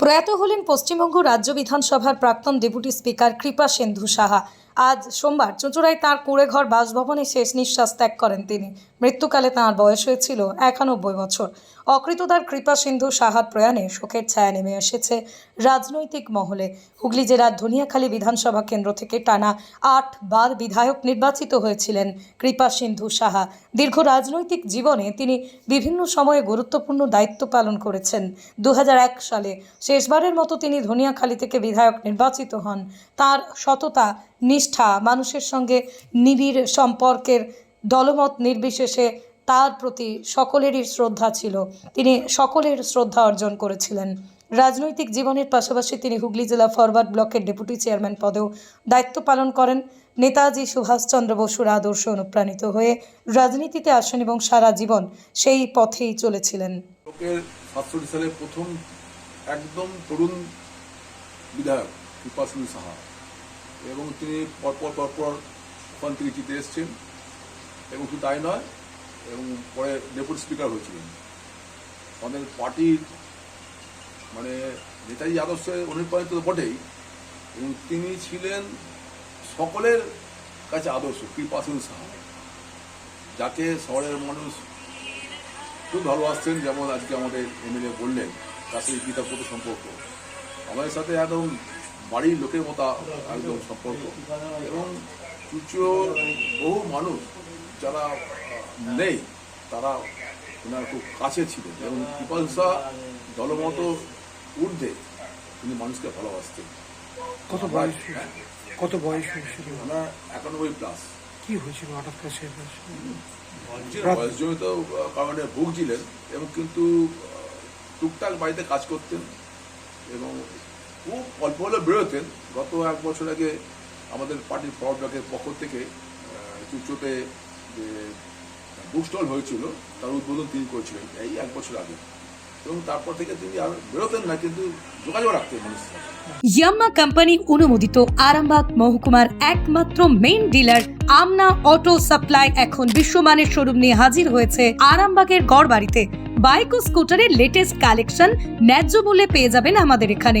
প্রয়াত হলেন পশ্চিমবঙ্গ রাজ্য বিধানসভার প্রাক্তন ডেপুটি স্পিকার কৃপা সেন্ধু সাহা। আজ সোমবার চুঁচুড়ায় তাঁর কুড়েঘর বাসভবনে শেষ নিঃশ্বাস ত্যাগ করেন তিনি। মৃত্যুকালে তাঁর বয়স হয়েছিল একানব্বই বছর। অকৃতদার কৃপা সিন্ধু সাহার প্রয়াণে শোকের ছায়া নেমে এসেছে রাজনৈতিক মহলে। হুগলি জেলার ধনিয়াখালী বিধানসভা কেন্দ্র থেকে টানা আট বার বিধায়ক নির্বাচিত হয়েছিলেন কৃপা সিন্ধু সাহা। দীর্ঘ রাজনৈতিক জীবনে তিনি বিভিন্ন সময়ে গুরুত্বপূর্ণ দায়িত্ব পালন করেছেন। দু হাজার এক সালে শেষবারের মতো তিনি ধনিয়াখালী থেকে বিধায়ক নির্বাচিত হন। তার সততা নিষ্ঠা, মানুষের সঙ্গে নিবিড় সম্পর্কের দলমত নির্বিশেষে তার প্রতি সকলেরই শ্রদ্ধা ছিল। তিনি সকলের শ্রদ্ধা অর্জন করেছিলেন। রাজনৈতিক জীবনের পাশাপাশি তিনি হুগলি জেলা ফরওয়ার্ড ব্লকের ডেপুটি চেয়ারম্যান পদেও দায়িত্ব পালন করেন। নেতাজি সুভাষচন্দ্র বসুর আদর্শ অনুপ্রাণিত হয়ে রাজনীতিতে আসেন এবং সারা জীবন সেই পথেই চলেছিলেন। প্রথম একদম তরুণ বিধায়ক সাহা। এবং তিনি পরপর পরপর ওখান থেকে জিতে এসছেন। এবং শুধু তাই নয়, এবং পরে ডেপুটি স্পিকার হয়েছিলেন। আমাদের পার্টির মানে নেতাজি আদর্শে অনুপ্রাণিত বটেই, এবং তিনি ছিলেন সকলের কাছে আদর্শ কৃপাশিনী সাহা, যাকে শহরের মানুষ খুব ভালোবাসছেন যেমন আজকে আমাদের এমএলএ বললেন, তার সাথে পুত্র সম্পর্ক। আমাদের সাথে একদম বাড়ির লোকের মতো একদম সম্পর্ক। এবং চুচো বহু মানুষ যারা নেই তারা ওনার খুব কাছে ছিলেন। এবং পিপাসা দলমত ঊর্ধ্বে তিনি মানুষকে ভালোবাসতেন। কত বয়স কত বয়স হয়েছিল? ওনার একানব্বই প্লাস কি হয়েছিল হঠাৎ করে? বয়সজনিত কারণে ভুগছিলেন। এবং কিন্তু টুকটাক বাড়িতে কাজ করতেন। এবং খুব অল্প হলে বেরোতেন। গত এক বছর আগে আমাদের পার্টির ব্লকের পক্ষ থেকে চুচোতে যে বুক স্টল হয়েছিল, তার উদ্বোধন তিনি করেছিলেন এই এক বছর আগে। আর ইয়াম্মা কোম্পানি অনুমোদিত আরামবাগ মহকুমার একমাত্র main dealer Amna auto supply এখন বিশ্বমানের শোরুম নিয়ে হাজির হয়েছে আরামবাগের গড়বাড়িতে। বাইক ও স্কুটারের লেটেস্ট কালেকশন ন্যায্য মূল্যে পেয়ে যাবেন আমাদের এখানে।